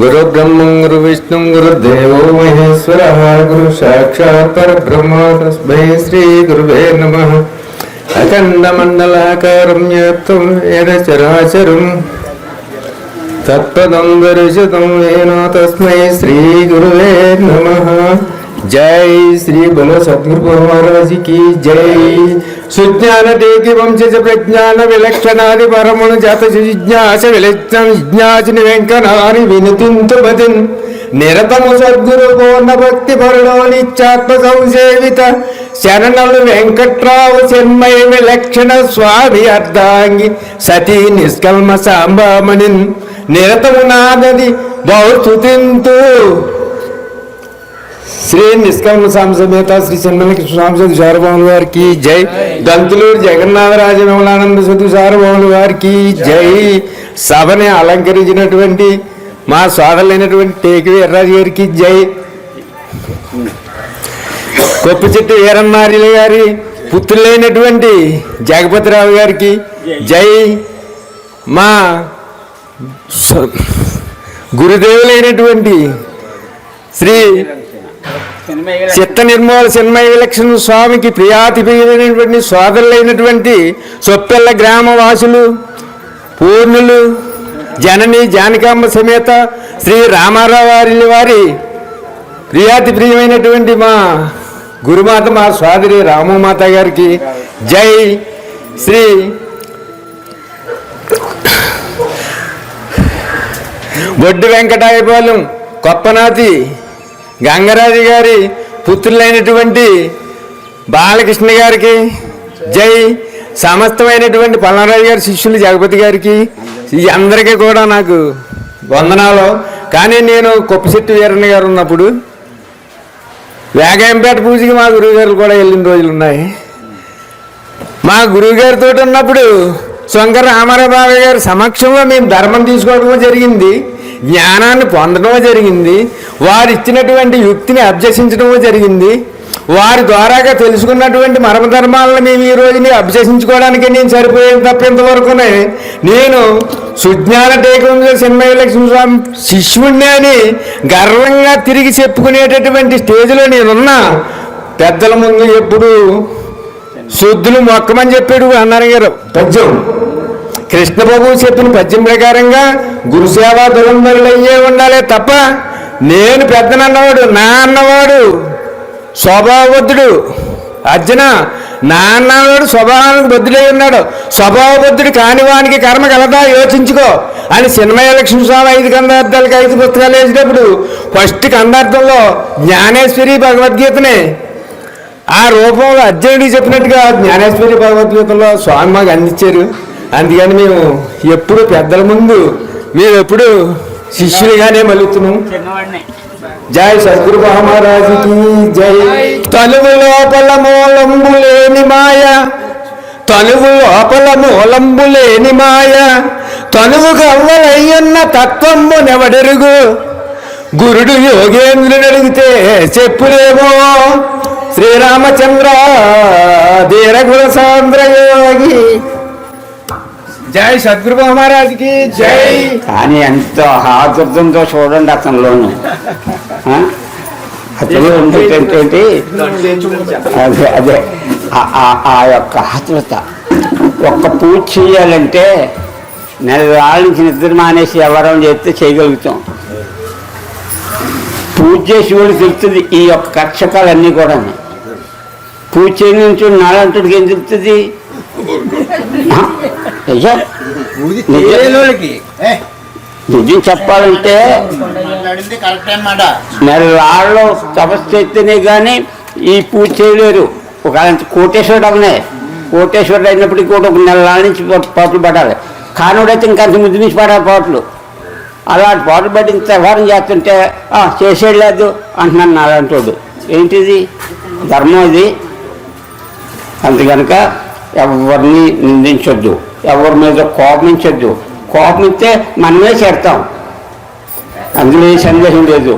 గురు బ్రహ్మం గురు విష్ణు గురుదేవో మహేశ్వర గురు సాక్షాత్ పరబ్రహ్మ తస్మై శ్రీ గురువే నమ అఖండ మండలాకారం వ్యాప్తం వేద చరాచరం जय श्री बोलो తస్మై శ్రీ గురువే నమ జై శ్రీ वंशज సద్గురు మహారాజ్కి జై సుజ్ఞాన టేకి వంశజ ప్రజ్ఞాన విలక్షణాది పరమును జాత జిజ్ఞాస విలక్షణ జిజ్ఞాసిని వెంకనాని వినుతింతుమతిన్ నిరతము సద్గురు పూర్ణ భక్తి పరులో నిత్యాత్మ సంసేవిత శరణలు వెంకట్రావు చెన్మయ విలక్షణ స్వామి అర్ధాంగి సతీ నిష్కల్మ సాంబామణిన్ నిరతము నాదది బహుస్తుతింతు శ్రీ నిష్కల్మ సమేత శ్రీ చెన్నల కృష్ణాంశ సార్వభౌముల వారికి జై. దంతులూరు జగన్నాథరాజ విమలానంద సతి సార్వభౌముల వారికి జై. సభని అలంకరించినటువంటి మా సోదరులైనటువంటి టేకి వీర్రాజు గారికి జై. కొప్ప చెట్టు వీరన్నార్యుల గారి పుత్రులైనటువంటి జగపతిరావు గారికి జై. మా గురుదేవులైనటువంటి శ్రీ చిత్త నిర్మూల చిన్మయ విలక్షణ స్వామికి ప్రియాతి ప్రియమైనటువంటి సోదరులైనటువంటి సొప్పెల్ల గ్రామవాసులు పూర్ణులు జనని జానకాంబ సమేత శ్రీ రామారావు వారి వారి ప్రియాతి ప్రియమైనటువంటి మా గురుమాత మా సోదరి రామమాత గారికి జై శ్రీ బొడ్డు వెంకటాయపాలెం కొప్పనాతి గంగరాజు గారి పుత్రులైనటువంటి బాలకృష్ణ గారికి జై. సమస్తమైనటువంటి పల్నారాజు గారి శిష్యులు జగపతి గారికి అందరికీ కూడా నాకు వందనాలు. కానీ నేను కొప్పశెట్టి వీరన్న గారు ఉన్నప్పుడు వేగాయంపేట పూజకి మా గురువు గారు కూడా వెళ్ళిన రోజులు ఉన్నాయి. మా గురువు గారితో ఉన్నప్పుడు శంకర రామారావు బాబాయ్ గారి సమక్షంలో మేము ధర్మం తీసుకోవడము జరిగింది. జ్ఞానాన్ని పొందడము జరిగింది. వారు ఇచ్చినటువంటి యుక్తిని అభ్యసించడము జరిగింది. వారి ద్వారాగా తెలుసుకున్నటువంటి మరమ ధర్మాలను మేము ఈ రోజుని అభ్యసించుకోవడానికి నేను సరిపోయేది తప్ప ఇంతవరకునే నేను సుజ్ఞాన టేకం చిన్మయ లక్ష్మీ స్వామి శిష్యుణ్ణి అని గర్వంగా తిరిగి చెప్పుకునేటటువంటి స్టేజ్లో నేనున్నా. పెద్దల ముందు ఎప్పుడు శుద్ధులు మొక్కమని చెప్పాడు అన్నారు గారు పద్యం. కృష్ణబాబు చెప్పిన పద్యం ప్రకారంగా గురుసేవ దురంధరులయ్యే ఉండాలి తప్ప నేను పెద్దనన్నవాడు నా అన్నవాడు స్వభావబద్ధుడు. అర్జున నా అన్నవాడు స్వభావానికి బద్దులై ఉన్నాడు. స్వభావబద్ధుడు కాని వానికి కర్మ కలదా యోచించుకో అని సినిమయ లక్ష్మీ స్వామి ఐదు కందార్థాలకి ఐదు పుస్తకాలు వేసేటప్పుడు ఫస్ట్ కందార్థంలో జ్ఞానేశ్వరి భగవద్గీతనే. ఆ రూపంలో అర్జునుడికి చెప్పినట్టుగా జ్ఞానేశ్వరి భగవద్గీతలో స్వామి మాకు అందించారు. అందుకని మేము ఎప్పుడు పెద్దల ముందు మేము ఎప్పుడు శిష్యులుగానే మలుగుతున్నాం చిన్నవాడిని. జై సద్గురు మహారాజుకి జై. తనువు లోపల మూలంబు లేని మాయ. తనువు లోపల మూలంబు లేని మాయ. తనువు కవ్వలయ్యన్న తత్వము నెవడెరుగు. గురుడు యోగేంద్రుని అడిగితే చెప్పులేమో? శ్రీరామచంద్ర ధీరగుణ సాంద్ర యోగి జై సద్గురు మహారాజుకి జై. కానీ ఎంతో ఆదుర్దంతో చూడండి అతనిలోను. ఆ? ఉండేటటువంటి అదే అదే. ఆ- ఆ- యొక్క ఆతృత ఒక్క పూజ చేయాలంటే నెల రాళ్ళ నుంచి నిద్ర మానేసి ఎవరం చేస్తే చేయగలుగుతాం. పూజ చేసి కూడా తెలుస్తుంది ఈ యొక్క కక్షకాలన్నీ కూడా పూజ చేయని నుంచి నాలంటుడికి ఏం తెలుస్తుంది? నిజం- నిజం చెప్పాలంటే అన్నమాట. నెలలాళ్ళు తపస్సు చేస్తేనే కానీ ఈ పూజ చేయలేరు. ఒక కోటేశ్వరుడు అవనే. కోటేశ్వరుడు అయినప్పటికీ కూడా ఒక నెలల నుంచి పాటలు పడాలి. కానుడైతే ఇంకా ముద్దు నుంచి పడాలి పాటలు. అలాంటి పాటలు పడి ఇంత వ్యవహారం చేస్తుంటే "ఆ, చేసేది లేదు అంటున్నాను నా అలాంటోడు ఏంటిది? ధర్మం ఇది. అందుకనుక ఎవరిని నిందించొద్దు. ఎవరి మీద కోపమించొద్దు కోపమిస్తే మనమే చెడతాం అందులో సందేహం లేదు.